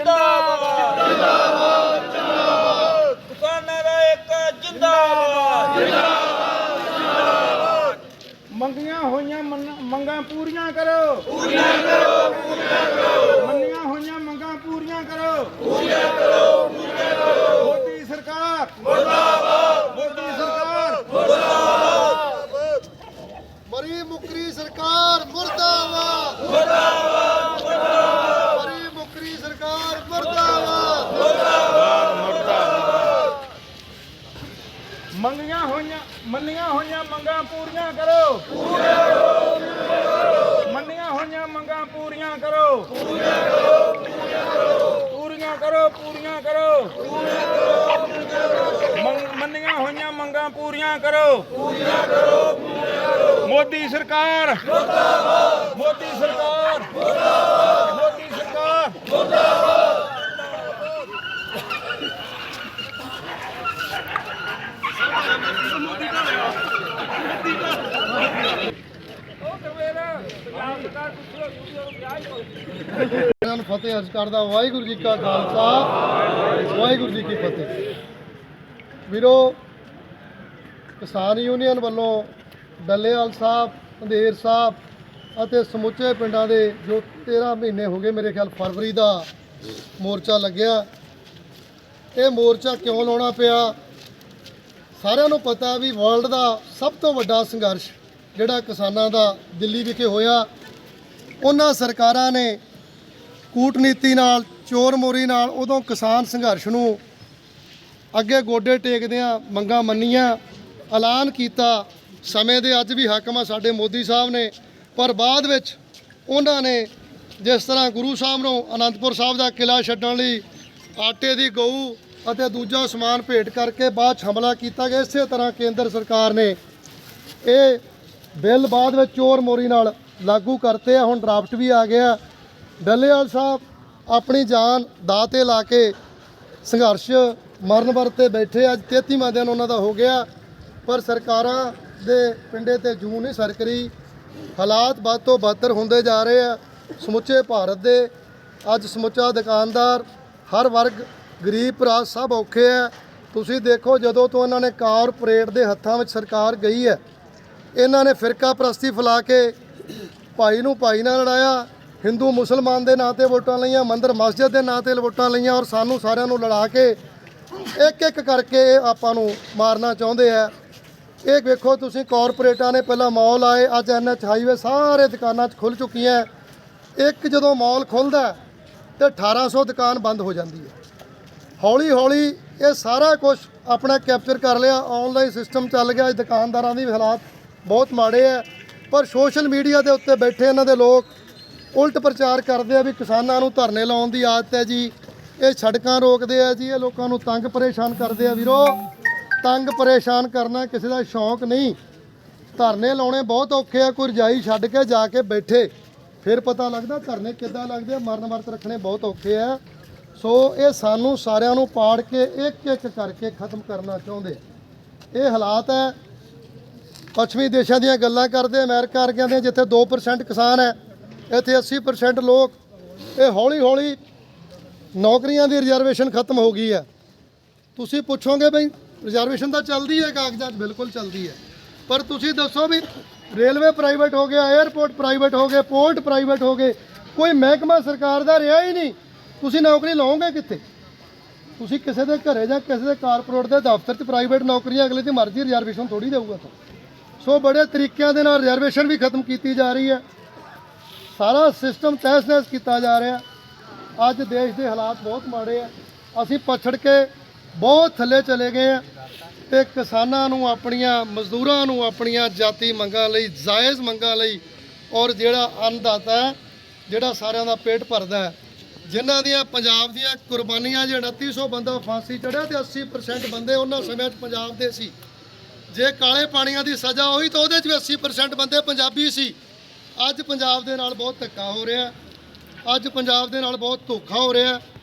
ਜਿੰਦਾਬਾਦ ਜਿੰਦਾਬਾਦ ਜਿੰਦਾਬਾਦ ਕਿਸਾਨਾਂ ਦਾ ਇੱਕ ਜਿੰਦਾਬਾਦ ਮੰਗੀਆਂ ਹੋਈਆਂ ਮੰਗਾਂ ਪੂਰੀਆਂ ਕਰੋ ਪੂਰੀਆਂ ਕਰੋ। ਪੂਰੀਆਂ ਕਰੋ ਮੰਨੀਆਂ ਹੋਈਆਂ ਮੰਗਾਂ ਪੂਰੀਆਂ ਕਰੋ। ਪੂਰੀਆਂ ਕਰੋ ਪੂਰੀਆਂ ਕਰੋ ਮੋਦੀ ਸਰਕਾਰ। ਮੁਰਦਾਬਾਦ ਮੋਦੀ ਸਰਕਾਰ। ਮਰੀ ਮੁਕਰੀ ਸਰਕਾਰ ਮੁਰਦਾਬਾਦ ਮੁਰਦਾਬਾਦ ਮੁਰਦਾਬਾਦ ਮਰੀ ਮੁਕਰੀ ਸਰਕਾਰ ਮੁਰਦਾਬਾਦ ਮੰਗੀਆਂ ਹੋਈਆਂ, ਮੰਨੀਆਂ ਹੋਈਆਂ ਮੰਗਾਂ ਪੂਰੀਆਂ ਕਰੋ। ਪੂਰੀਆਂ ਕਰੋ ਮੰਨੀਆਂ ਹੋਈਆਂ ਮੰਗਾਂ ਪੂਰੀਆਂ ਕਰੋ। ਪੂਰੀਆਂ ਕਰੋ ਪੂਰੀਆਂ ਕਰੋ। ਪੂਰੀਆਂ ਕਰੋ ਮੰਗ- ਮੰਨੀਆਂ ਹੋਈਆਂ ਮੰਗਾਂ ਪੂਰੀਆਂ ਕਰੋ। ਪੂਰੀਆਂ ਕਰੋ ਮੋਦੀ ਸਰਕਾਰ। ਮੁਰਦਾਬਾਦ ਮੋਦੀ ਸਰਕਾਰ। ਮੁਰਦਾਬਾਦ ਮੋਦੀ ਸਰਕਾਰ। ਉਹ ਕਰਵੇਰਾ ਪੰਜਾਬ ਸਰਕਾਰ ਪੁੱਛੋ ਤੁਸੀਂ ਉਹ ਵਿਆਹ ਹੀ ਹੋਈ ਇਹਨਾਂ ਨੂੰ ਫਤਿਹ ਅਰਜ਼ ਕਰਦਾ ਵਾਹਿਗੁਰੂ ਜੀ ਕਾ ਖਾਲਸਾ, ਵਾਹਿਗੁਰੂ ਜੀ ਕੀ ਫਤਿਹ। ਵੀਰੋ, ਕਿਸਾਨ ਯੂਨੀਅਨ ਵੱਲੋਂ ਡੱਲੇਵਾਲ ਸਾਹਿਬ, ਅੰਧੇਰ ਸਾਹਿਬ ਅਤੇ ਸਮੁੱਚੇ ਪਿੰਡਾਂ ਦੇ ਜੋ 13 ਮਹੀਨੇ ਹੋ ਗਏ ਮੇਰੇ ਖਿਆਲ ਫਰਵਰੀ ਦਾ ਮੋਰਚਾ ਲੱਗਿਆ, ਇਹ ਮੋਰਚਾ ਕਿਉਂ ਲਾਉਣਾ ਪਿਆ? ਸਾਰਿਆਂ ਨੂੰ ਪਤਾ ਵੀ ਵਰਲਡ ਦਾ ਸਭ ਤੋਂ ਵੱਡਾ ਸੰਘਰਸ਼ ਜਿਹੜਾ ਕਿਸਾਨਾਂ ਦਾ ਦਿੱਲੀ ਵਿਖੇ ਹੋਇਆ, ਉਹਨਾਂ ਸਰਕਾਰਾਂ ਨੇ ਕੂਟਨੀਤੀ ਨਾਲ, ਚੋਰ ਮੋਰੀ ਨਾਲ ਉਦੋਂ ਕਿਸਾਨ ਸੰਘਰਸ਼ ਨੂੰ ਅੱਗੇ ਗੋਡੇ ਟੇਕਦਿਆਂ ਮੰਗਾਂ ਮੰਨੀਆਂ, ਐਲਾਨ ਕੀਤਾ। ਸਮੇਂ ਦੇ ਅੱਜ ਵੀ ਹਾਕਮ ਆ ਸਾਡੇ ਮੋਦੀ ਸਾਹਿਬ ਨੇ, ਪਰ ਬਾਅਦ ਵਿੱਚ ਉਹਨਾਂ ਨੇ ਜਿਸ ਤਰ੍ਹਾਂ ਗੁਰੂ ਸਾਹਿਬ ਨੂੰ ਅਨੰਦਪੁਰ ਸਾਹਿਬ ਦਾ ਕਿਲਾ ਛੱਡਣ ਲਈ ਆਟੇ ਦੀ ਗਊ ਅਤੇ ਦੂਜਾ ਸਮਾਨ ਭੇਟ ਕਰਕੇ ਬਾਅਦ 'ਚ ਹਮਲਾ ਕੀਤਾ ਗਿਆ, ਇਸੇ ਤਰ੍ਹਾਂ ਕੇਂਦਰ ਸਰਕਾਰ ਨੇ ਇਹ ਬਿੱਲ ਬਾਅਦ ਵਿੱਚ ਚੋਰ ਮੋਰੀ ਨਾਲ ਲਾਗੂ ਕਰਤੇ ਆ, ਹੁਣ ਡਰਾਫਟ ਵੀ ਆ ਗਿਆ। ਡੱਲੇਵਾਲ ਸਾਹਿਬ ਆਪਣੀ ਜਾਨ ਦਾਅ ਤੇ ਲਾ ਕੇ ਸੰਘਰਸ਼ ਮਰਨ ਵਰਤੇ ਬੈਠੇ ਅੱਜ 33ਵਾਂ ਦਿਨ ਉਹਨਾਂ ਦਾ ਹੋ ਗਿਆ, ਪਰ ਸਰਕਾਰਾਂ ਦੇ ਪਿੰਡੇ ਤੇ ਜੂ ਨਹੀਂ ਸਰਕਰੀ। ਹਾਲਾਤ ਵੱਧ ਤੋਂ ਬਦਤਰ ਹੁੰਦੇ ਜਾ ਰਹੇ ਆ। ਸਮੁੱਚੇ ਭਾਰਤ ਦੇ ਅੱਜ ਸਮੁੱਚਾ ਦੁਕਾਨਦਾਰ, ਹਰ ਵਰਗ, ਗਰੀਬ ਭਰਾ ਸਭ ਔਖੇ ਆ। ਤੁਸੀਂ ਦੇਖੋ ਜਦੋਂ ਤੋਂ ਇਹਨਾਂ ਨੇ ਕਾਰਪੋਰੇਟ ਦੇ ਹੱਥਾਂ ਵਿੱਚ ਸਰਕਾਰ ਗਈ ਹੈ ਇਹਨਾਂ ਨੇ ਫਿਰਕਾ ਪ੍ਰਸਤੀ ਫੈਲਾ ਕੇ ਭਾਈ ਨੂੰ ਭਾਈ ਨਾਲ ਲੜਾਇਆ। ਹਿੰਦੂ, ਮੁਸਲਮਾਨ ਦੇ ਨਾਂ ਤੇ ਵੋਟਾਂ ਲਈਆਂ, ਮੰਦਰ, ਮਸਜਿਦ ਦੇ ਨਾਂ ਤੇ ਵੋਟਾਂ ਲਈਆਂ ਔਰ ਸਾਨੂੰ ਸਾਰਿਆਂ ਨੂੰ ਲੜਾ ਕੇ ਇੱਕ ਇੱਕ ਕਰਕੇ ਇਹ ਆਪਾਂ ਨੂੰ ਮਾਰਨਾ ਚਾਹੁੰਦੇ ਆ। ਇਹ ਵੇਖੋ ਤੁਸੀਂ ਕਾਰਪੋਰੇਟਾਂ ਨੇ ਪਹਿਲਾਂ ਮਾਲ ਆਏ, ਅੱਜ ਐਨਐਚ ਹਾਈਵੇ ਸਾਰੇ ਦੁਕਾਨਾਂ 'ਚ ਖੁੱਲ ਚੁੱਕੀਆਂ ਇੱਕ ਜਦੋਂ ਮਾਲ ਖੁੱਲਦਾ ਤੇ 1800 ਦੁਕਾਨ ਬੰਦ ਹੋ ਜਾਂਦੀ ਹੈ। ਹੌਲੀ ਹੌਲੀ ਇਹ ਸਾਰਾ ਕੁਝ ਆਪਣਾ ਕੈਪਚਰ ਕਰ ਲਿਆ ਆਨਲਾਈਨ ਸਿਸਟਮ ਚੱਲ ਗਿਆ ਅੱਜ ਦੁਕਾਨਦਾਰਾਂ ਦੀ ਵੀ ਹਾਲਾਤ ਬਹੁਤ ਮਾੜੇ ਆ, ਪਰ ਸੋਸ਼ਲ ਮੀਡੀਆ ਦੇ ਉੱਤੇ ਬੈਠੇ ਇਹਨਾਂ ਦੇ ਲੋਕ ਉਲਟ ਪ੍ਰਚਾਰ ਕਰਦੇ ਆ ਵੀ ਕਿਸਾਨਾਂ ਨੂੰ ਧਰਨੇ ਲਾਉਣ ਦੀ ਆਦਤ ਹੈ ਜੀ। ਇਹ ਸੜਕਾਂ ਰੋਕਦੇ ਆ ਜੀ, ਇਹ ਲੋਕਾਂ ਨੂੰ ਤੰਗ ਪਰੇਸ਼ਾਨ ਕਰਦੇ ਆ ਵੀਰੋ। ਤੰਗ ਪਰੇਸ਼ਾਨ ਕਰਨਾ ਕਿਸੇ ਦਾ ਸ਼ੌਂਕ ਨਹੀਂ। ਧਰਨੇ ਲਾਉਣੇ ਬਹੁਤ ਔਖੇ ਆ, ਕੋਈ ਰਜਾਈ ਛੱਡ ਕੇ ਜਾ ਕੇ ਬੈਠੇ। ਫਿਰ ਪਤਾ ਲੱਗਦਾ ਧਰਨੇ ਕਿੱਦਾਂ ਲੱਗਦੇ ਆ, ਮਰਨ ਵਰਤ ਰੱਖਣੇ ਬਹੁਤ ਔਖੇ ਆ। ਸੋ ਇਹ ਸਾਨੂੰ ਸਾਰਿਆਂ ਨੂੰ ਪਾੜ ਕੇ ਇੱਕ ਇੱਕ ਕਰਕੇ ਖਤਮ ਕਰਨਾ ਚਾਹੁੰਦੇ। ਇਹ ਹਾਲਾਤ ਹੈ ਪੱਛਮੀ ਦੇਸ਼ਾਂ ਦੀਆਂ ਗੱਲਾਂ ਕਰਦੇ, ਅਮਰੀਕਾ ਵਰਗਿਆਂ ਦੇ ਜਿੱਥੇ 2% ਕਿਸਾਨ ਹੈ, ਇੱਥੇ 80% ਲੋਕ। ਇਹ ਹੌਲੀ ਹੌਲੀ ਨੌਕਰੀਆਂ ਦੀ ਰਿਜ਼ਰਵੇਸ਼ਨ ਖਤਮ ਹੋ ਗਈ ਹੈ। ਤੁਸੀਂ ਪੁੱਛੋਗੇ ਬਈ ਰਿਜ਼ਰਵੇਸ਼ਨ ਤਾਂ ਚੱਲਦੀ ਹੈ ਕਾਗਜ਼ਾਂ 'ਚ ਬਿਲਕੁਲ ਚੱਲਦੀ ਹੈ। ਪਰ ਤੁਸੀਂ ਦੱਸੋ ਵੀ, ਰੇਲਵੇ ਪ੍ਰਾਈਵੇਟ ਹੋ ਗਿਆ 에ਅਰਪੋਰਟ ਪ੍ਰਾਈਵੇਟ ਹੋ ਗਏ ਪੋਰਟ ਪ੍ਰਾਈਵੇਟ ਹੋ ਗਏ, ਕੋਈ ਮਹਿਕਮਾ ਸਰਕਾਰ ਦਾ ਰਿਹਾ ਹੀ ਨਹੀਂ। ਤੁਸੀਂ ਨੌਕਰੀ ਲਓਗੇ ਕਿੱਥੇ? ਤੁਸੀਂ ਕਿਸੇ ਦੇ ਘਰੇ ਜਾਂ ਕਿਸੇ ਦੇ ਕਾਰਪੋਰੇਟ ਦੇ ਦਫ਼ਤਰ 'ਚ ਪ੍ਰਾਈਵੇਟ ਨੌਕਰੀਆਂ, ਅਗਲੇ ਦੀ ਮਰਜ਼ੀ ਰਿਜ਼ਰਵੇਸ਼ਨ ਥੋੜੀ ਦੇਊਗਾ ਤਾਂ। ਸੋ ਬੜੇ ਤਰੀਕਿਆਂ ਦੇ ਨਾਲ ਰਿਜ਼ਰਵੇਸ਼ਨ ਵੀ ਖਤਮ ਕੀਤੀ ਜਾ ਰਹੀ ਹੈ। ਸਾਰਾ ਸਿਸਟਮ ਤਹਿਸ-ਨਹਿਸ ਕੀਤਾ ਜਾ ਰਿਹਾ ਅੱਜ ਦੇਸ਼ ਦੇ ਹਾਲਾਤ ਬਹੁਤ ਮਾੜੇ ਆ ਅਸੀਂ ਪਛੜ ਕੇ ਬਹੁਤ ਥੱਲੇ ਚਲੇ ਗਏ ਆ ਤੇ ਕਿਸਾਨਾਂ ਨੂੰ ਆਪਣੀਆਂ ਮਜ਼ਦੂਰਾਂ ਨੂੰ ਆਪਣੀਆਂ ਜਾਤੀ ਮੰਗਾਂ ਲਈ, ਜਾਇਜ਼ ਮੰਗਾਂ ਲਈ ਔਰ ਜਿਹੜਾ ਅੰਨਦਾਤਾ ਹੈ, ਜਿਹੜਾ ਸਾਰਿਆਂ ਦਾ ਪੇਟ ਭਰਦਾ ਹੈ, ਜਿਨ੍ਹਾਂ ਦੀਆਂ ਪੰਜਾਬ ਦੀਆਂ ਕੁਰਬਾਨੀਆਂ ਜੇ 2900 ਬੰਦਾ ਫਾਂਸੀ ਚੜਿਆ ਤੇ 80% ਬੰਦੇ ਉਹਨਾਂ ਸਮਿਆਂ 'ਚ ਪੰਜਾਬ ਦੇ ਸੀ। ਜੇ ਕਾਲੇ ਪਾਣੀਆਂ ਦੀ ਸਜ਼ਾ ਹੋਈ ਤਾਂ ਉਹਦੇ 'ਚ ਵੀ 80% ਬੰਦੇ ਪੰਜਾਬੀ ਸੀ। ਅੱਜ ਪੰਜਾਬ ਦੇ ਨਾਲ ਬਹੁਤ ਧੱਕਾ ਹੋ ਰਿਹਾ। ਅੱਜ ਪੰਜਾਬ ਦੇ ਨਾਲ ਬਹੁਤ ਧੋਖਾ ਹੋ ਰਿਹਾ।